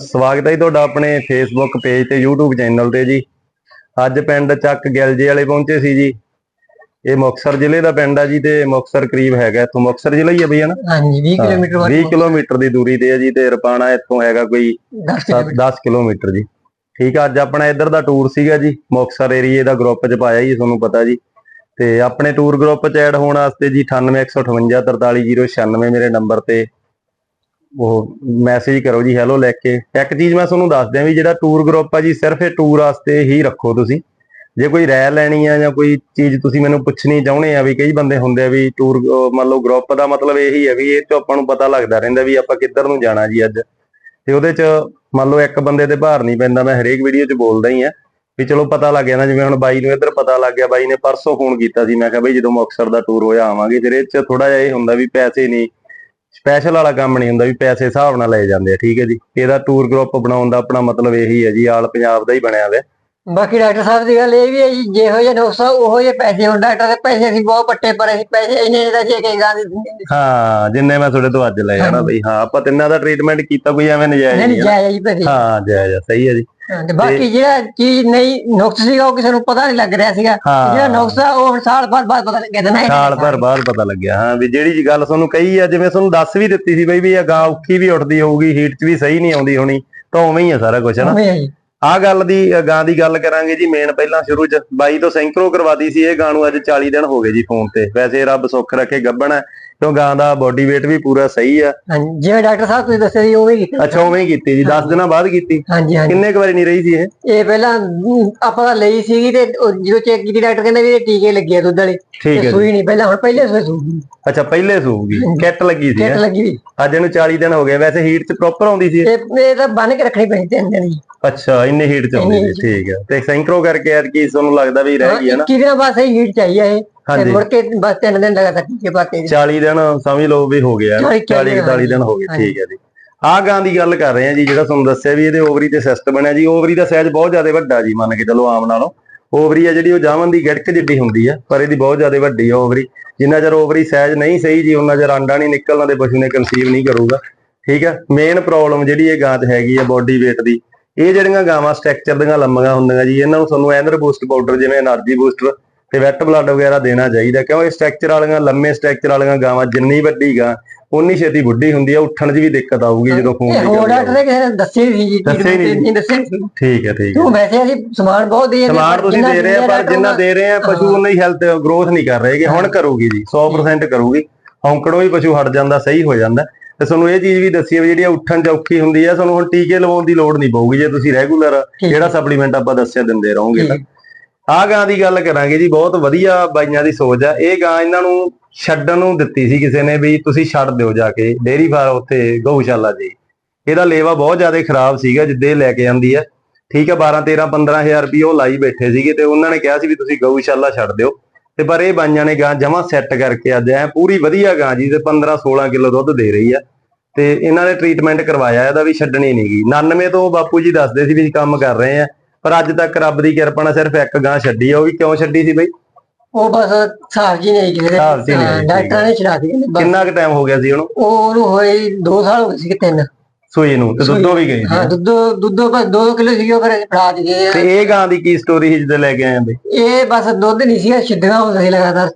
ਸਵਾਗਤ ਹੈ ਜੀ ਤੁਹਾਡਾ ਆਪਣੇ ਫੇਸਬੁੱਕ ਪੇਜ ਤੇ YouTube ਚੈਨਲ ਤੇ ਜੀ। ਅੱਜ ਪਿੰਡ ਚੱਕ ਗਿਲਜੇ ਵਾਲੇ ਪਹੁੰਚੇ ਸੀ ਜੀ। ਇਹ ਮੁਕਤਸਰ ਜ਼ਿਲ੍ਹੇ ਦਾ ਪਿੰਡ ਆ ਜੀ ਤੇ ਮੁਕਤਸਰ ਕਰੀਬ ਹੈਗਾ। ਇੱਥੋਂ ਮੁਕਤਸਰ ਜ਼ਿਲ੍ਹਾ ਹੀ ਆ ਬਈ ਹਨਾ ਹਾਂਜੀ 20 ਕਿਲੋਮੀਟਰ ਬਾਅਦ 20 ਕਿਲੋਮੀਟਰ ਦੀ ਦੂਰੀ ਤੇ ਆ ਜੀ ਤੇ ਰਪਾਣਾ ਇੱਥੋਂ ਹੈਗਾ ਕੋਈ 10 ਕਿਲੋਮੀਟਰ। 10 ਕਿਲੋਮੀਟਰ ਜੀ। ਠੀਕ ਆ ਅੱਜ ਆਪਣਾ ਇੱਧਰ ਦਾ ਟੂਰ ਸੀਗਾ ਜੀ। ਮੁਕਤਸਰ ਏਰੀਏ ਦਾ ਗਰੁੱਪ ਚ ਪਾਇਆ ਜੀ ਤੁਹਾਨੂੰ ਪਤਾ ਜੀ। ਤੇ ਆਪਣੇ ਟੂਰ ਗਰੁੱਪ ਚ ਐਡ ਹੋਣ ਵਾਸਤੇ ਜੀ 9815843096 ਮੇਰੇ ਨੰਬਰ ਤੇ ਉਹ ਮੈਸੇਜ ਕਰੋ ਜੀ ਹੈਲੋ ਲਿਖ ਕੇ। ਇੱਕ ਚੀਜ਼ ਮੈਂ ਤੁਹਾਨੂੰ ਦੱਸ ਦਿਆਂ ਵੀ ਜਿਹੜਾ ਟੂਰ ਗਰੁੱਪ ਆ ਜੀ, ਸਿਰਫ ਇਹ ਟੂਰ ਵਾਸਤੇ ਹੀ ਰੱਖੋ ਤੁਸੀਂ। ਜੇ ਕੋਈ ਰਾਇ ਲੈਣੀ ਆ ਜਾਂ ਕੋਈ ਚੀਜ਼ ਤੁਸੀਂ ਮੈਨੂੰ ਪੁੱਛਣੀ ਚਾਹੁੰਦੇ ਆ ਵੀ ਕਈ ਬੰਦੇ ਹੁੰਦੇ ਆ ਵੀ ਟੂਰ ਮੰਨ ਲਓ ਗਰੁੱਪ ਦਾ ਮਤਲਬ ਇਹੀ ਹੈ ਵੀ ਇਹ ਚ ਆਪਾਂ ਨੂੰ ਪਤਾ ਲੱਗਦਾ ਰਹਿੰਦਾ ਵੀ ਆਪਾਂ ਕਿੱਧਰ ਨੂੰ ਜਾਣਾ ਜੀ ਅੱਜ। ਤੇ ਉਹਦੇ ਚ ਮੰਨ ਲਓ ਇੱਕ ਬੰਦੇ ਤੇ ਭਾਰ ਨਹੀਂ ਪੈਂਦਾ, ਮੈਂ ਹਰੇਕ ਵੀਡੀਓ 'ਚ ਬੋਲਦਾ ਹੀ ਆ ਵੀ ਚਲੋ ਪਤਾ ਲੱਗ ਜਾਂਦਾ, ਜਿਵੇਂ ਹੁਣ ਬਾਈ ਨੂੰ ਇੱਧਰ ਪਤਾ ਲੱਗ ਗਿਆ, ਬਾਈ ਨੇ ਪਰਸੋਂ ਫੋਨ ਕੀਤਾ ਸੀ, ਮੈਂ ਕਿਹਾ ਬਈ ਜਦੋਂ ਮੁਕਤਸਰ ਦਾ ਟੂਰ ਹੋਇਆ ਆਵਾਂਗੇ, ਫਿਰ ਇਹ 'ਚ ਥੋੜਾ ਜਿਹਾ ਇਹ ਹੁੰਦਾ ਵੀ ਪੈਸੇ ਨਹੀਂ ਸਪੈਸ਼ਲ ਵਾਲਾ ਕੰਮ ਨਹੀਂ ਹੁੰਦਾ ਵੀ ਪੈਸੇ ਹਿਸਾਬ ਨਾਲ ਲਏ ਜਾਂਦੇ ਆ ਠੀਕ ਹੈ ਜੀ। ਇਹਦਾ ਟੂਰ ਗਰੁੱਪ ਬਣਾਉਣ ਦਾ ਆਪਣਾ ਮਤਲਬ ਇਹੀ ਹੈ ਜੀ ਆਲ ਪੰਜਾਬ ਦਾ ਹੀ ਬਣਿਆ ਹੋਇਆ ਬਾਕੀ ਡਾਕਟਰ ਸਾਹਿਬ ਦੀ ਗੱਲ ਇਹ ਵੀ ਹੈ ਜੀ ਜਿਹੋ ਜਿਹਾ ਨੁਕਸਾ ਉਹੋ ਜਿਹੇ ਪੈਸੇ ਹੁਣ ਡਾਕਟਰ ਦੇ ਪੈਸੇ ਅਸੀਂ ਬਹੁਤ ਪੱਟੇ ਪਰ ਅਸੀਂ ਪੈਸੇ ਇੰਨੇ ਦਾ ਜੇ ਕਿ ਗਾਂ। ਹਾਂ ਜਿੰਨੇ ਮੈਂ ਤੁਹਾਡੇ ਤੋਂ ਅੱਜ ਲਏ ਆ ਨਾ ਬਈ ਹਾਂ ਆਪਾਂ ਤਿੰਨਾਂ ਦਾ ਟ੍ਰੀਟਮੈਂਟ ਕੀਤਾ ਕੋਈ ਐਵੇਂ ਨਜਾਇਜ਼ ਨਹੀਂ ਨਹੀਂ ਜਾਇਆ ਜੀ ਪੈਸੇ ਹਾਂ ਜਾਇਜ਼ ਆ ਸਹੀ ਹੈ ਜੀ। ਹਾਂ, ਤੇ ਬਾਕੀ ਜਿਹੜਾ ਚੀਜ਼ ਨਹੀਂ ਨੁਕਸ ਸੀਗਾ ਉਹ ਕਿਸੇ ਨੂੰ ਪਤਾ ਨਹੀਂ ਲੱਗ ਰਿਹਾ ਸੀਗਾ। ਹਾਂ। ਜਿਹੜਾ ਨੁਕਸਾ ਉਹ ਹੁਣ ਸਾਲ ਬਾਅਦ ਬਾਅਦ ਪਤਾ ਲੱਗਿਆ ਨਾ ਸਾਲ ਭਰ ਬਾਅਦ ਪਤਾ ਲੱਗਿਆ ਹਾਂ ਵੀ ਜਿਹੜੀ ਜੀ ਗੱਲ ਤੁਹਾਨੂੰ ਕਹੀ ਆ ਜਿਵੇਂ ਤੁਹਾਨੂੰ ਦੱਸ ਵੀ ਦਿੱਤੀ ਸੀ ਬਈ ਵੀ ਇਹ ਗਾਂ ਔਖੀ ਵੀ ਉੱਠਦੀ ਹੋਊਗੀ ਹੀਟ 'ਚ ਵੀ ਸਹੀ ਨਹੀਂ ਆਉਂਦੀ ਹੋਣੀ ਤਾਂ ਉਵੇਂ ਹੀ ਆ ਸਾਰਾ ਕੁਝ ਹਨਾ? ਆਹ ਗੱਲ ਦੀ ਅ, ਗਾਂ ਦੀ ਗੱਲ ਕਰਾਂਗੇ ਜੀ ਮੇਨ ਪਹਿਲਾਂ ਸ਼ੁਰੂ 'ਚ। ਬਾਈ ਤੋਂ ਸੈਂਕਰੋ ਕਰਵਾਦੀ ਸੀ ਇਹ ਗਾਂ ਨੂੰ ਅੱਜ 40 ਦਿਨ ਹੋ ਗਏ ਜੀ ਫੋਨ ਤੇ। ਵੈਸੇ ਰੱਬ ਸੁੱਖ ਰੱਖੇ ਗੱਬਣ ਹੈ ਕਿਉਂ ਗਾਂ ਦਾ ਬੋਡੀ weight ਵੀ ਪੂਰਾ ਸਹੀ ਆ? ਹਾਂਜੀ ਜਿਵੇਂ ਡਾਕਟਰ ਸਾਹਿਬ ਤੁਸੀਂ ਦੱਸਿਆ ਸੀ ਉਹ ਵੀ ਕੀਤਾ ਅੱਛਾ ਉਵੇਂ ਹੀ ਕੀਤੀ ਜੀ 10 ਦਿਨਾਂ ਬਾਅਦ ਕੀਤੀ? ਹਾਂਜੀ ਹਾਂਜੀ। ਕਿੰਨੇ ਕੁ ਵਾਰੀ ਨਹੀਂ ਰਹੀ ਸੀ ਇਹ? ਇਹ ਪਹਿਲਾਂ ਆਪਾਂ ਲਈ ਸੀਗੀ ਤੇ ਉਹ ਜਦੋਂ ਚੈੱਕ ਕੀਤੀ ਡਾਕਟਰ ਕਹਿੰਦਾ ਵੀ ਇਹ ਟੀਕੇ ਲੱਗੇ ਆ ਦੁੱਧ ਵਾਲੇ। ਠੀਕ ਹੈ ਤੇ ਸੂਈ ਨਹੀਂ ਪਹਿਲਾਂ ਹੁਣ ਪਹਿਲੇ ਸੂਈ ਸੂਈ ਅੱਛਾ ਪਹਿਲੇ ਸੂਗੀ ਕਿੱਟ ਲੱਗੀ ਸੀ ਕਿੱਟ ਹੈਂ? ਲੱਗੀ ਵੀ ਅੱਜ ਇਹਨੂੰ 40 ਦਿਨ ਹੋ ਗਏ ਵੈਸੇ ਹੀਟ 'ਚ ਪ੍ਰੋਪਰ ਆਉਂਦੀ ਸੀ ਇਹ? ਇਹ ਇਹ ਤਾਂ ਬੰਨ ਕੇ ਰੱਖਣੀ ਪੈਂਦੀ ਤਿੰਨ ਦਿਨ ਜੀ ਅੱਛਾ ਇੰਨੇ ਹੀਟ 'ਚ ਆਉਂਦੀ ਸੀ ਠੀਕ ਹੈ। ਤੇ ਸੈਂਕਰੋ ਕਰਕੇ ਯਾਰ ਕੀ ਤੁਹਾਨੂੰ ਲੱਗਦਾ ਵੀ ਰਹਿ ਗਈ ਹੈ ਨਾ। 21 ਦਿਨਾਂ ਬਾਅਦ ਸਹੀ ਹੀਟ ਚਾਹੀਏ ਇਹ। ਹਾਂਜੀ। ਮੁੜ ਕੇ ਬਸ ਤਿੰਨ ਦਿਨ ਲਗਾਤਾਰ ਟੀਕੇ ਪਾਤੇ ਜੀ। 40 ਦਿਨ ਸਮਝ ਲਓ ਵੀ ਹੋ ਗਿਆ। 40 40 ਦਿਨ ਹੋ ਗਏ। ਠੀਕ ਹੈ ਜੀ। ਆਹ ਗਾਂ ਦੀ ਗੱਲ ਕਰ ਰਹੇ ਆ ਜੀ ਜਿਹੜਾ ਤੁਹਾਨੂੰ ਦੱਸਿਆ ਵੀ ਇਹਦੇ ਓਵਰੀ ਤੇ ਸਿਸਟ ਬਣਿਆ ਜੀ। ਓਵਰੀ ਦਾ ਸਾਈਜ਼ ਬਹੁਤ ਜ਼ਿਆਦਾ ਵੱਡਾ ਜੀ ਮੰਨ ਕੇ ਚਲੋ ਆਮ ਨਾਲੋਂ। ਓਵਰੀ ਆ ਜਿਹੜੀ ਉਹ ਜਾਮਨ ਦੀ ਗੜਕ ਜਿੱਡੀ ਹੁੰਦੀ ਆ ਪਰ ਇਹਦੀ ਬਹੁਤ ਜ਼ਿਆਦਾ ਵੱਡੀ ਆ ਓਵਰੀ। ਜਿੰਨਾ ਚਿਰ ਓਵਰੀ ਸਾਈਜ਼ ਨਹੀਂ ਸਹੀ ਜੀ ਉਹਨਾਂ ਚਿਰ ਅੰਡਾ ਨਹੀਂ ਨਿਕਲਣਾ ਤੇ ਪਸ਼ੂ ਨੇ ਕਨਸੀਵ ਨਹੀਂ ਕਰੂਗਾ। ਠੀਕ ਆ? ਮੇਨ ਪ੍ਰੋਬਲਮ ਜਿਹੜੀ ਇਹ ਗਾਂ 'ਚ ਹੈਗੀ ਆ ਬੋਡੀ weight ਦੀ ਇਹ ਜਿਹੜੀਆਂ ਗਾਵਾਂ ਸਟ੍ਰਕਚਰ ਦੀਆਂ ਲੰਮੀਆਂ ਹੁੰਦੀਆਂ ਜੀ ਇਹਨਾਂ ਨੂੰ ਤੁਹਾਨੂੰ ਐਨਰ ਬੂਸਟ ਪਾਊਡਰ ਜਿਵੇਂ એનર્ਜੀ ਬੂਸਟਰ ਤੇ ਵੈਟ ਬਲੱਡ ਵਗੈਰਾ ਦੇਣਾ ਚਾਹੀਦਾ ਕਿਉਂ ਇਹ ਸਟਰਕਚਰ ਵਾਲੀਆਂ ਲੰਮੇ ਸਟਰਕਚਰ ਵਾਲੀਆਂ ਗਾਵਾਂ ਜਿੰਨੀ ਵੱਡੀ ਗਾਂ ਉਨੀ ਛੇਤੀ ਬੁੱਢੀ ਹੁੰਦੀ ਆ ਉੱਠਣ 'ਚ ਵੀ ਦਿੱਕਤ ਆਊਗੀ ਜਦੋਂ ਖੂਨ ਦੀ ਹੋਰ ਕਮੀ ਡਾਕਟਰ। ਨੇ ਕਿਸੇ ਨੇ ਦੱਸਿਆ ਨਹੀਂ ਜੀ ਦੱਸਿਆ ਹੀ ਨਹੀਂ ਜੀ। ਨਹੀਂ ਦੱਸਿਆ ਸੀ ਠੀਕ ਹੈ ਠੀਕ ਹੈ। ਕਿਉਂ ਵੈਸੇ ਅਸੀਂ ਸਮਾਨ ਬਹੁਤ ਦੇ ਜਾਂਦੇ ਸਮਾਨ ਤੁਸੀਂ ਦੇ ਰਹੇ ਆ ਪਰ ਜਿੰਨਾ ਦੇ ਰਹੇ ਆ ਪਸ਼ੂ ਉਨਾ ਹੀ ਹੈਲਥ ਗਰੋਥ ਨਹੀਂ ਕਰ ਰਹੇਗੇ ਹੁਣ ਕਰੂਗੀ ਜੀ 100% ਕਰੂਗੀ। ਔਂਕੜੋਂ ਹੀ ਪਸ਼ੂ ਹਟ ਜਾਂਦਾ ਸਹੀ ਹੋ ਜਾਂਦਾ। ਤੇ ਤੁਹਾਨੂੰ ਇਹ ਚੀਜ਼ ਵੀ ਦੱਸੀ ਵੀ ਜਿਹੜੀ ਉੱਠਣ ਚ ਔਖੀ ਹੁੰਦੀ ਆ ਤੁਹਾਨੂੰ ਹੁਣ ਟੀਕੇ ਲਵਾਉਣ ਦੀ ਲੋੜ ਨਹੀਂ ਪਊਗੀ ਜੇ ਤੁਸੀਂ ਰੈਗੂਲਰ ਜਿਹੜਾ ਸਪਲੀਮੈਂਟ ਆਪਾਂ ਦੱਸਿਆ ਦਿੰਦੇ ਰਹੋਗੇ ਤਾਂ। ਠੀਕ। ਆਹ ਗਾਂ ਦੀ ਗੱਲ ਕਰਾਂਗੇ ਜੀ, ਬਹੁਤ ਵਧੀਆ ਬਾਈਆਂ ਦੀ ਸੋਚ ਆ। ਇਹ ਗਾਂ ਇਹਨਾਂ ਨੂੰ ਛੱਡਣ ਨੂੰ ਦਿੱਤੀ ਸੀ ਕਿਸੇ ਨੇ ਵੀ ਤੁਸੀਂ ਛੱਡ ਦਿਓ ਜਾ ਕੇ, ਡੇਰੀ ਫਾਰਮ ਉੱਥੇ, ਗਊਸ਼ਾਲਾ ਜੀ। ਇਹਦਾ ਲੇਵਾ ਬਹੁਤ ਜ਼ਿਆਦਾ ਖਰਾਬ ਸੀਗਾ, ਜਿੱਦੇ ਲੈ ਕੇ ਆਂਦੀ ਆ। ਠੀਕ ਆ 12 13 15000 ਰੁਪਏ ਉਹ ਲਾਈ ਬੈਠੇ ਸੀਗੇ ਤੇ ਉਹਨਾਂ ਨੇ ਕਿਹਾ ਸੀ ਵੀ ਤੁਸੀਂ ਗਊਸ਼ਾਲਾ ਛੱਡ ਦਿਓ। ਤੇ ਪਰ ਇਹ ਬਾਈਆਂ ਨੇ ਗਾਂ ਜਮਾ ਸੈੱਟ ਕਰਕੇ ਅੱਜ ਐ ਪੂਰੀ ਵਧੀਆ ਗਾਂ ਜੀ ਤੇ 15 16 ਕਿਲੋ ਦੁੱਧ ਦੇ ਰਹੀ ਆ। ਤੇ ਇਹਨਾਂ ਨੇ ਟ੍ਰੀਟਮੈਂਟ ਕਰਵਾਇਆ, ਇਹਦਾ ਵੀ ਛੱਡਣੀ ਨਹੀਂਗੀ 99 ਤੋਂ ਬਾਪੂ ਜੀ ਦੱਸਦੇ ਸੀ ਵੀ ਕੰਮ ਕਰ ਰਹੇ ਆ। ਪਰ ਅੱਜ ਤੱਕ ਰੱਬ ਦੀ ਕਿਰਪਾ ਨਾਲ ਸਿਰਫ ਇੱਕ ਗਾਂ ਛੱਡੀ ਆ ਉਹ ਵੀ ਕਿਉਂ ਛੱਡੀ ਸੀ ਬਈ? ਉਹ ਬਸ ਹਿਸਾਬ ਜੀ ਨਹੀਂ ਕਿਸੇ ਹਿਸਾਬ ਜੀ ਨਹੀਂ, ਹਾਂ, ਠੀਕ ਡਾਕਟਰਾਂ ਨੇ ਛਡਾ ਦਿੱਤੇ ਬਸ। ਕਿੰਨਾ ਕੁ ਟਾਈਮ ਹੋ ਗਿਆ ਸੀ ਉਹਨੂੰ? ਉਹ ਉਹਨੂੰ ਹੋਏ 2 ਸਾਲ ਹੋ ਗਏ ਸੀ ਕਿ ਤਿੰਨ। ਸੂਈ ਨੂੰ ਤੇ ਦੁੱਧੋਂ ਵੀ ਗਈ ਹਾਂ ਸੀ ਦੁੱਧ ਦੁੱਧ ਬਸ 2 ਕਿਲੋ ਸੀ ਉਹ ਫਿਰ ਫੜਾ ਦਿੱਤੇ ਤੇ ਇਹ ਗਾਂ ਦੀ ਕੀ ਸਟੋਰੀ ਸੀ ਜਦੋਂ ਲੈ ਕੇ ਆਏ ਆ ਬਈ? ਇਹ ਬਸ ਦੁੱਧ ਨਹੀਂ ਸੀ ਛਿੱਡੀਆਂ ਹੁੰਦਾ ਸੀ ਲਗਾਤਾਰ।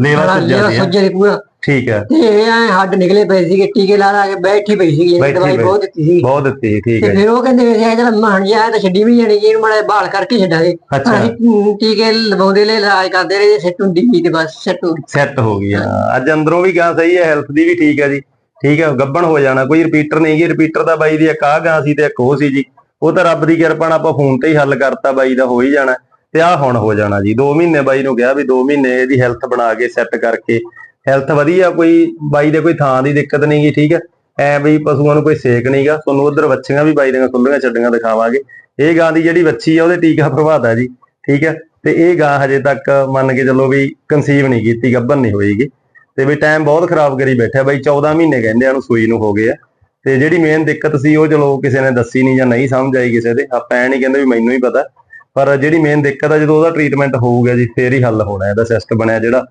ਲੇਵਾ ਹਾਂ, ਸੁੱਜਿਆ ਲੇਵਾ ਸੀ। ਸੁੱਜਿਆ ਸੀ ਪੂਰਾ। ਠੀਕ ਹੈ। ਤੇ ਇਹ ਐਂ ਹੱਡ ਨਿਕਲੇ ਪਏ ਸੀਗੇ ਟੀਕੇ ਲਾ ਲਾ ਕੇ ਬੈਠੀ ਪਈ ਸੀਗੀ ਇਹਨੇ ਬੈਠੀ ਦਵਾਈ ਪਈ। ਬਹੁਤ ਦਿੱਤੀ ਸੀ। ਬਹੁਤ ਦਿੱਤੀ ਠੀਕ ਤੇ ਹੈ। ਫਿਰ ਉਹ ਕਹਿੰਦੇ ਵੀ ਇਹ ਜਿਹੜਾ ਮਹਣ ਜਿਹਾ ਤਾਂ ਛੱਡੀ ਵੀ ਜਾਣੀ ਇਹਨੂੰ ਮਾੜਾ ਜਿਹਾ ਬਾਲ ਕਰਕੇ ਛੱਡਾਂਗੇ। ਅੱਛਾ। ਅਸੀਂ ਟੀਕੇ ਲਵਾਉਂਦੇ ਲੈ ਇਲਾਜ ਕਰਦੇ ਰਹੇ ਸੈੱਟ ਹੁੰਦੀ ਸੀ ਤੇ ਬਸ ਸੈੱਟ ਹੋ ਗਈ। ਸੈੱਟ ਹੋ ਗਈ ਹਾਂ। ਅੱਜ ਅੰਦਰੋਂ ਵੀ ਗਾਂ ਸਹੀ ਹੈ ਹੈਲਥ ਦੀ ਵੀ ਠੀਕ ਹੈ ਜੀ। ਠੀਕ ਹੈ ਗੱਬਣ ਹੋ ਜਾਣਾ ਕੋਈ ਰਿਪੀਟਰ ਨਹੀਂ ਗੀ। ਰਿਪੀਟਰ ਦਾ ਬਾਈ ਦੀ ਇੱਕ ਆਹ ਗਾਂ ਸੀ ਤੇ ਇੱਕ ਉਹ ਸੀ ਜੀ। ਉਹ ਤਾਂ ਰੱਬ ਦੀ ਕਿਰਪਾ ਨਾਲ ਆਪਾਂ ਫੋਨ ਤੇ ਹੀ ਹੱਲ ਕਰਤਾ ਬਾਈ ਦਾ ਹੋ ਹੀ ਜਾਣਾ। ਤੇ ਆਹ ਹੁਣ ਹੋ ਜਾਣਾ ਜੀ। 2 ਮਹੀਨੇ ਬਾਈ ਨੂੰ ਕਿਹਾ ਵੀ 2 ਮਹੀਨੇ ਇਹਦੀ ਹੈਲਥ ਬਣਾ ਕੇ ਸੈੱਟ ਕਰਕੇ ਹੈਲਥ ਵਧੀਆ, ਕੋਈ ਬਾਈ ਦੇ ਕੋਈ ਥਾਂ ਦੀ ਦਿੱਕਤ ਨਹੀਂ ਗੀ, ਠੀਕ ਹੈ? ਐ ਵੀ ਪਸ਼ੂਆਂ ਨੂੰ ਕੋਈ ਸੇਕ ਨਹੀਂਗਾ ਤੁਹਾਨੂੰ ਉਧਰ ਵੱਛੀਆਂ ਵੀ ਬਾਈ ਦੀਆਂ ਖੁੱਲੀਆਂ ਛੱਡੀਆਂ ਦਿਖਾਵਾਂਗੇ। ਇਹ ਗਾਂ ਦੀ ਜਿਹੜੀ ਵੱਛੀ ਆ, ਉਹਦੇ ਟੀਕਾ ਪ੍ਰਭਾਤਾ ਜੀ, ਠੀਕ ਹੈ? ਤੇ ਇਹ ਗਾਂ ਹਜੇ ਤੱਕ ਮੰਨ ਕੇ ਚੱਲੋ ਵੀ ਕਨਸੀਵ ਨਹੀਂ ਕੀਤੀ, ਗੱਭਣ ਨਹੀਂ ਹੋਈਗੀ ਤੇ ਵੀ ਟਾਈਮ ਬਹੁਤ ਖਰਾਬ ਕਰੀ ਬੈਠਿਆ ਬਾਈ 14 ਮਹੀਨੇ ਕਹਿੰਦੇ ਆ ਨੂੰ ਸੂਈ ਨੂੰ ਹੋ ਗਏ ਆ। ਤੇ ਜਿਹੜੀ ਮੇਨ ਦਿੱਕਤ ਸੀ, ਉਹ ਚਲੋ ਕਿਸੇ ਨੇ ਦੱਸੀ ਨਹੀਂ ਜਾਂ ਨਹੀਂ ਸਮਝ ਆਈ ਕਿਸੇ ਦੇ, ਆਪਾਂ ਐ ਨਹੀਂ ਕਹਿੰਦੇ ਵੀ ਮੈਨੂੰ ਹੀ ਪਤਾ। ਪਰ ਜਿਹੜੀ ਮੇਨ ਦਿੱਕਤ ਆ, ਜਦੋਂ ਉਹਦਾ ਟ੍ਰੀਟਮੈਂਟ ਹੋਊਗਾ ਜੀ, ਫੇਰ ਹੀ ਹੱਲ ਹੋਣਾ, ਇਹਦਾ ਸਿਸਟਮ ਬਣਿਆ ਜਿਹੜਾ।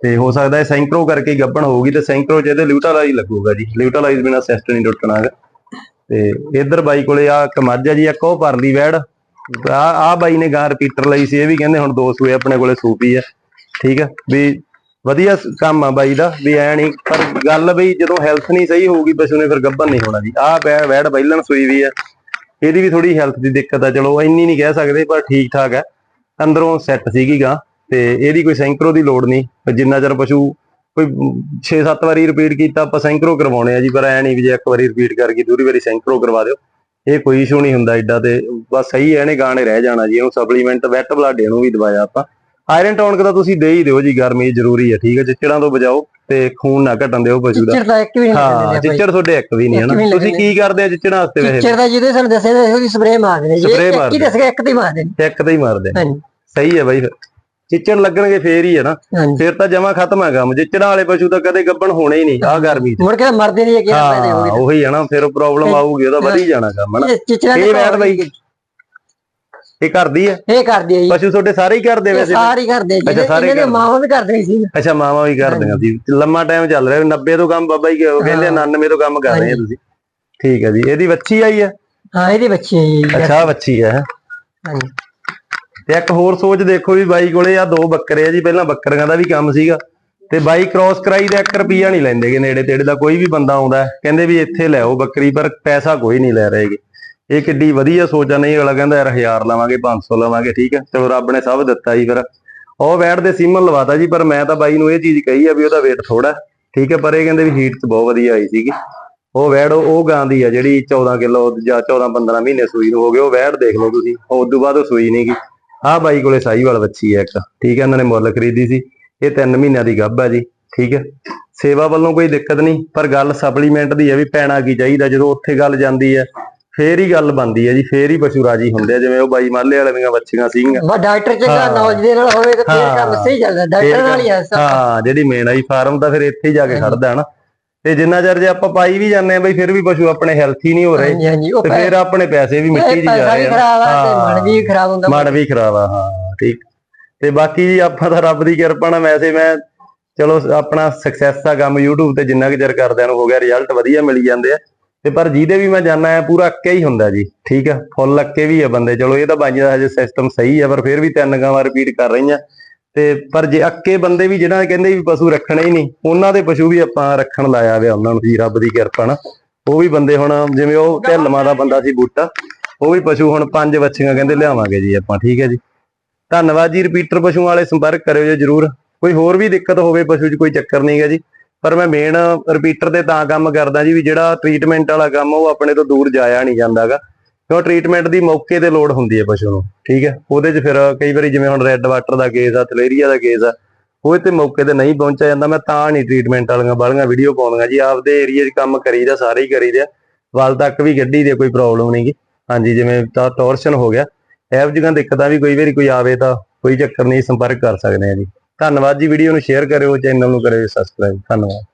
ਤੇ ਹੋ ਸਕਦਾ ਹੈ ਸੈਂਕਰੋ ਕਰਕੇ ਹੀ ਗੱਭਣ ਹੋਊਗੀ ਤੇ ਸੈਂਕਰੋ ਚ ਇਹਦੇ ਲਿਊਟਾਲਾਈਜ਼ ਲੱਗੂਗਾ ਜੀ। ਲਿਊਟਾਲਾਈਜ਼ ਬਿਨਾ ਸੈਸਟ ਨਹੀਂ ਟੁੱਟਣਾ ਹੈਗਾ। ਤੇ ਇੱਧਰ ਬਾਈ ਕੋਲੇ ਆ ਇੱਕ ਆ ਜੀ, ਇੱਕ ਉਹ ਪਰਲੀ ਵੈੜ। ਆ ਆ ਬਾਈ ਨੇ ਗਾਂ ਰਿਪੀਟਰ ਲਈ ਸੀ, ਇਹ ਵੀ ਕਹਿੰਦੇ ਹੁਣ ਦੋ ਸੂਏ ਆਪਣੇ ਕੋਲੇ ਸੂਪੀ ਆ ਠੀਕ ਆ ਵੀ ਵਧੀਆ ਕੰਮ ਆ ਬਾਈ ਦਾ, ਵੀ ਐ ਨਹੀਂ, ਪਰ ਗੱਲ ਬਈ ਜਦੋਂ ਹੈਲਥ ਨਹੀਂ ਸਹੀ ਹੋਊਗੀ, ਪਸ਼ੂ ਨੇ ਫਿਰ ਗੱਭਣ ਨਹੀਂ ਹੋਣਾ ਜੀ। ਆ ਵੈੜ ਪਹਿਲਣ ਸੂਈ ਵੀ ਆ ਇਹਦੀ ਵੀ ਥੋੜੀ ਹੈਲਥ ਦੀ ਦਿੱਕਤ ਆ, ਚਲੋ ਇੰਨੀ ਨਹੀਂ ਕਹਿ ਸਕਦੇ, ਪਰ ਠੀਕ ਠਾਕ ਆ ਅੰਦਰੋਂ ਸੈੱਟ ਸੀਗੀ ਗਾਂ। ਤੇ ਇਹਦੀ ਕੋਈ ਸੈਂਕਰੋ ਦੀ ਲੋੜ ਨਹੀਂ ਜਿੰਨਾ ਚਿਰ ਪਸ਼ੂ ਕੋਈ 6-7 ਵਾਰੀ ਰਿਪੀਟ ਕੀਤਾ ਆਪਾਂ ਸੈਂਕਰੋ ਕਰਵਾਉਣੇ ਆ ਜੀ ਪਰ ਐ ਨਹੀਂ ਵੀ ਜੇ ਇੱਕ ਵਾਰੀ ਰਿਪੀਟ ਕਰ ਗਈ ਦੂਰੀ ਵਾਰੀ ਸੈਂਕਰੋ ਕਰਵਾ ਦਿਓ ਇਹ ਕੋਈ ਇਸ਼ੂ ਨਹੀਂ ਹੁੰਦਾ ਏਡਾ ਤੇ ਬਸ ਸਹੀ ਹੈ ਇਹਨੇ ਗਾਣੇ ਰਹਿ ਜਾਣਾ ਜੀ ਇਹਨੂੰ ਸਪਲੀਮੈਂਟ ਵੈਟ ਬਲੱਡ ਇਹਨੂੰ ਵੀ ਦਵਾਇਆ ਆਪਾਂ। ਆਇਰਨ ਟੌਨਕ ਦਾ ਤੁਸੀਂ ਦੇ ਹੀ ਦਿਓ ਜੀ ਗਰਮੀ ਜ਼ਰੂਰੀ ਹੈ ਠੀਕ ਹੈ ਚਿੱਚੜਾਂ ਤੋਂ ਬਚਾਓ ਤੇ ਖੂਨ ਨਾ ਘਟਣ ਦਿਓ ਪਸ਼ੂ ਦਾ। ਚਿੱਚੜ ਇੱਕ ਵੀ ਨਹੀਂ ਹਾਂ ਚਿੱਚੜ ਤੁਹਾਡੇ ਇੱਕ ਵੀ ਨਹੀਂ ਹਨਾ? ਨਹੀਂ ਤੁਸੀਂ ਕੀ ਕਰਦੇ ਆ ਚਿੱਚੜਾਂ ਵਾਸਤੇ ਵੈਸੇ? ਚਿੱਚੜ ਦਾ ਜਿਹਦੇ ਸਾਨੂੰ ਦੱਸਿਆ ਨਾ ਉਹਦੀ ਸਪਰੇਅ ਮਾਰਦੇ ਨੇ ਜੇ। ਇੱਕ ਮਾਰਦੇ ਹੀ ਦੱਸਿਆ ਇੱਕ ਤੇ ਮਾਰਦੇ ਨੇ। ਇੱਕ ਤੇ ਹੀ ਮਾਰਦੇ ਨੇ। ਹਾਂਜੀ। ਸਹੀ ਹੈ ਬਾਈ ਫਿਰ। ਚਿੱਚੜ ਲੱਗਣਗੇ ਫੇਰ ਹੀ ਹੈ ਨਾ। ਫਿਰ ਤਾਂ ਜਮਾ ਖਤਮ ਹੈ ਕੰਮ। ਚਿੱਚੜਾਂ ਵਾਲੇ ਪਸ਼ੂ ਤਾਂ ਕਦੇ ਗੱਭਣ ਹੋਣੇ ਹੀ ਨਹੀਂ ਆ ਗਰਮੀ 'ਚ। ਮੁੜ ਕੇ ਮਰਦੇ ਨਹੀਂ ਕਿ ਪੈਦੇ ਹੋ ਹਾਂ ਉਹੀ ਹੈ ਨਾ ਫਿਰ ਪ੍ਰੋਬਲਮ ਆਊਗੀ ਉਹਦਾ ਵਧੀ ਜਾਣਾ ਕੰਮ ਗਏ ਚਿੱਚੜਾਂ ਇਹ ਵੈਟ ਬਾਈ ਇਹ ਕਰਦੀ ਹੈ ਇਹ ਕਰਦੇ ਆ ਜੀ। ਪਸ਼ੂ ਤੁਹਾਡੇ ਸਾਰੇ ਹੀ ਕਰਦੇ ਵੈਸੇ? ਸਾਰੇ ਹੀ ਕਰਦੇ ਜੀ। ਅੱਛਾ, ਸਾਰੇ ਕਰਦੇ। ਮਾਵਾਂ ਵੀ ਕਰਦੇ ਸੀ। ਅੱਛਾ ਮਾਵਾ ਵੀ ਕਰਦੀਆਂ ਸੀ ਲੰਮਾ ਟਾਈਮ ਚੱਲ ਰਿਹਾ 90 ਤੋਂ ਕੰਮ ਬਾਬਾ ਜੀ ਉਹ ਕਹਿੰਦੇ ਆ 99 ਤੋਂ ਕੰਮ ਕਰ ਰਹੇ ਤੁਸੀਂ। ਠੀਕ ਹੈ ਜੀ। ਇਹਦੀ ਵੱਛੀ ਆਈ ਹੈ ਹਾਂ ਇਹਦੇ ਬੱਚੇ ਆ ਜੀ। ਅੱਛਾ ਵੱਛੀ ਹੈ। ਹਾਂਜੀ। ਤੇ ਇੱਕ ਹੋਰ ਸੋਚ ਦੇਖੋ ਵੀ ਬਾਈ ਕੋਲੇ ਆ ਦੋ ਬੱਕਰੇ ਆ ਜੀ, ਪਹਿਲਾਂ ਬੱਕਰੀਆਂ ਦਾ ਵੀ ਕੰਮ ਸੀਗਾ। ਤੇ ਬਾਈ ਕ੍ਰਾਸ ਕਰਾਈ ਦਾ 1 ਰੁਪਿਆ ਨਹੀਂ ਲੈਂਦੇਗੇ ਨੇੜੇ ਤੇੜੇ ਦਾ, ਕੋਈ ਵੀ ਬੰਦਾ ਆਉਂਦਾ ਕਹਿੰਦੇ ਵੀ ਇੱਥੇ ਲੈ ਆਓ ਬੱਕਰੀ, ਪਰ ਪੈਸਾ ਕੋਈ ਨਹੀਂ ਲੈ ਰਹੇਗੇ ਇਹ ਕਿੱਡੀ ਵਧੀਆ ਸੋਚ ਆ, ਨਹੀਂ ਅਗਲਾ ਕਹਿੰਦਾ ਯਾਰ 1000 ਲਵਾਂਗੇ 500 ਲਵਾਂਗੇ, ਠੀਕ ਹੈ ਤੇ ਰੱਬ ਨੇ ਸਭ ਦਿੱਤਾ ਜੀ ਫਿਰ। ਉਹ ਵੈਟ ਦੇ ਸੀਮਨ ਲਵਾਤਾ ਜੀ, ਪਰ ਮੈਂ ਤਾਂ ਬਾਈ ਨੂੰ ਇਹ ਚੀਜ਼ ਕਹੀ ਆ ਵੀ ਉਹਦਾ weight ਥੋੜਾ ਠੀਕ ਹੈ ਪਰ ਇਹ ਕਹਿੰਦੇ ਵੀ ਹੀਟ 'ਚ ਬਹੁਤ ਵਧੀਆ ਆਈ ਸੀਗੀ। ਉਹ ਵੈੜ ਉਹ ਗਾਂ ਦੀ ਆ ਜਿਹੜੀ 14 ਕਿਲੋ ਜਾਂ 14 15 ਮਹੀਨੇ ਸੂਈ ਨੂੰ ਹੋ ਗਏ, ਉਹ ਵੈੜ ਦੇਖ ਲਓ ਤੁਸੀਂ ਉਸ ਤੋਂ ਬਾਅਦ ਉਹ ਸੂਈ ਨਹੀਂਗੀ ਆਹ ਬਾਈ ਕੋਲੇ ਸਾਈਵਾਲ ਬੱਚੀ ਹੈ ਇੱਕ ਠੀਕ ਹੈ ਇਹਨਾਂ ਨੇ ਮੁੱਲ ਖਰੀਦੀ ਸੀ। ਇਹ 3 ਮਹੀਨਿਆਂ ਦੀ ਗੱਭ ਹੈ ਜੀ ਠੀਕ ਹੈ। ਸੇਵਾ ਵੱਲੋਂ ਕੋਈ ਦਿੱਕਤ ਨਹੀਂ ਪਰ ਗੱਲ ਸਪਲੀਮੈਂਟ ਦੀ ਹੈ ਵੀ ਪੈਣਾ ਕੀ ਚਾਹੀਦਾ ਜਦੋਂ ਉੱਥੇ ਗੱਲ ਜਾਂਦੀ ਹੈ ਫੇਰ ਹੀ ਗੱਲ ਬਣਦੀ ਹੈ ਜੀ ਫੇਰ ਹੀ ਪਸ਼ੂ ਰਾਜੀ ਹੁੰਦੇ ਆ ਜਿਵੇਂ ਉਹ ਬਾਈ ਮਾਲੇ ਵਾਲੇ ਦੀਆਂ ਬੱਚੀਆਂ ਸੀਗੀਆਂ। ਵਾ ਡਾਕਟਰ ਚੰਗਾ। ਨੌਲੇਜ ਦੇ ਨਾਲ ਹੋਵੇ ਤਾਂ ਫੇਰ ਕੰਮ। ਸਹੀ ਚੱਲਦਾ ਡਾਕਟਰ ਨਾਲ ਹੀ ਸਭ। ਹਾਂ ਜਿਹੜੀ ਮੇਨ ਆਈ ਫਾਰਮ ਤਾਂ ਫਿਰ ਇੱਥੇ ਹੀ ਜਾ ਕੇ ਖੜਦਾ ਹੈ ਨਾ। ਤੇ ਜਿੰਨਾ ਚਿਰ ਜੇ ਆਪਾਂ ਪਾਈ ਵੀ ਜਾਂਦੇ ਆ ਬਈ ਫਿਰ ਵੀ ਪਸ਼ੂ ਆਪਣੇ ਹੈਲਥੀ ਨਹੀਂ ਹੋ ਰਹੇ। ਹਾਂਜੀ ਹਾਂਜੀ ਉਹ ਤੇ ਫਿਰ ਆਪਣੇ ਪੈਸੇ ਵੀ ਮਿੱਟੀ 'ਚ ਜਾ ਰਹੇ ਆ। ਖਰਾਬ ਆ ਤੇ ਹਾਂ। ਮਨ ਵੀ ਖਰਾਬ ਹੁੰਦਾ। ਮਨ ਵੀ ਖਰਾਬ ਆ ਹਾਂ ਠੀਕ। ਤੇ ਬਾਕੀ ਜੀ ਆਪਾਂ ਤਾਂ ਰੱਬ ਦੀ ਕਿਰਪਾ ਨਾਲ ਵੈਸੇ ਮੈਂ ਚਲੋ ਆਪਣਾ ਸਕਸੈਸ ਦਾ ਕੰਮ YouTube ਤੇ ਜਿੰਨਾ ਕੁ ਚਿਰ ਕਰਦਿਆਂ ਨੂੰ ਹੋ ਗਿਆ ਰਿਜ਼ਲਟ ਵਧੀਆ ਮਿਲੀ ਜਾਂਦੇ ਆ। ਤੇ ਪਰ ਜਿਹਦੇ ਵੀ ਮੈਂ ਜਾਣਾ ਹੈ ਪੂਰਾ ਅੱਕੇ ਹੀ ਹੁੰਦਾ ਜੀ ਠੀਕ ਆ। ਫੁੱਲ ਅੱਕੇ ਵੀ ਆ ਬੰਦੇ ਚਲੋ ਇਹ ਤਾਂ ਬਾਈਆਂ ਦਾ ਹਜੇ ਸਿਸਟਮ ਸਹੀ ਆ ਪਰ ਫਿਰ ਵੀ ਤਿੰਨ ਗਾਵਾਂ ਰਿਪੀਟ ਕਰ ਰਹੀਆਂ। ਤੇ ਪਰ ਜੇ ਅੱਕੇ ਬੰਦੇ ਵੀ ਜਿਹਨਾਂ ਕਹਿੰਦੇ ਵੀ ਪਸ਼ੂ ਰੱਖਣੇ ਹੀ ਨਹੀਂ ਉਹਨਾਂ ਦੇ ਪਸ਼ੂ ਵੀ ਆਪਾਂ ਰੱਖਣ ਲਾਇਆ ਵੇ ਉਹਨਾਂ ਨੂੰ ਜੀ ਰੱਬ ਦੀ ਕਿਰਪਾ ਨਾਲ। ਉਹ ਵੀ ਬੰਦੇ ਹੁਣ ਜਿਵੇਂ ਉਹ ਢਿੱਲਵਾਂ ਦਾ ਬੰਦਾ ਸੀ ਬੂਟਾ ਉਹ ਵੀ ਪਸ਼ੂ ਹੁਣ ਪੰਜ ਬੱਚੀਆਂ ਕਹਿੰਦੇ ਲਿਆਵਾਂਗੇ ਜੀ ਆਪਾਂ ਠੀਕ ਹੈ ਜੀ। ਧੰਨਵਾਦ ਜੀ ਰਿਪੀਟਰ ਪਸ਼ੂਆਂ ਵਾਲੇ ਸੰਪਰਕ ਕਰਿਓ ਜੀ ਜਰੂਰ। ਕੋਈ ਹੋਰ ਵੀ ਦਿੱਕਤ ਹੋਵੇ ਪਸ਼ੂ 'ਚ ਕੋਈ ਚੱਕਰ ਨਹੀਂ ਹੈ ਜੀ। ਪਰ ਮੈਂ ਮੇਨ ਰਿਪੀਟਰ ਤੇ ਤਾਂ ਕੰਮ ਕਰਦਾ ਜੀ ਵੀ ਜਿਹੜਾ ਟ੍ਰੀਟਮੈਂਟ ਵਾਲਾ ਕੰਮ ਉਹ ਆਪਣੇ ਤੋਂ ਦੂਰ ਜਾਇਆ ਨਹੀਂ ਜਾਂਦਾਗਾ। ਕਿਉਂ ਟ੍ਰੀਟਮੈਂਟ ਦੀ ਮੌਕੇ ਤੇ ਲੋੜ ਹੁੰਦੀ ਹੈ ਪਸ਼ੂ ਨੂੰ, ਠੀਕ ਹੈ? ਉਹਦੇ 'ਚ ਫਿਰ ਕਈ ਵਾਰੀ ਜਿਵੇਂ ਹੁਣ ਰੈੱਡ ਵਾਟਰ ਦਾ ਕੇਸ ਆ ਥਲੇਰੀਆ ਦਾ ਕੇਸ ਆ, ਉਹ ਤੇ ਮੌਕੇ ਤੇ ਨਹੀਂ ਪਹੁੰਚਿਆ ਜਾਂਦਾ, ਮੈਂ ਤਾਂ ਨਹੀਂ ਟ੍ਰੀਟਮੈਂਟ ਵਾਲੀਆਂ ਬਾਲੀਆਂ ਵੀਡੀਓ ਪਾਉਂਦਾ, ਜੀ ਆਪਦੇ ਏਰੀਆ 'ਚ ਕੰਮ ਕਰੀਦਾ, ਸਾਰੇ ਹੀ ਕਰੀਦੇ ਆ, ਵੱਲ ਤੱਕ ਵੀ ਗੱਡੀ ਦੇ ਕੋਈ ਪ੍ਰੋਬਲਮ ਨਹੀਂਗੀ ਹਾਂਜੀ, ਜਿਵੇਂ ਤਾਂ ਟੋਰਸ਼ਨ ਹੋ ਗਿਆ, ਇਹੋ ਜਿਹੀਆਂ ਦਿੱਕਤਾਂ ਵੀ ਕੋਈ ਵਾਰੀ ਕੋਈ ਆਵੇ ਤਾਂ ਕੋਈ ਚੱਕਰ ਨਹੀਂ, ਸੰਪਰਕ ਕਰ ਸਕਦੇ ਆ ਜੀ। ਧੰਨਵਾਦ ਜੀ ਵੀਡੀਓ ਨੂੰ ਸ਼ੇਅਰ ਕਰਿਓ ਚੈਨਲ ਨੂੰ ਕਰਿਓ ਸਬਸਕ੍ਰਾਈਬ ਧੰਨਵਾਦ।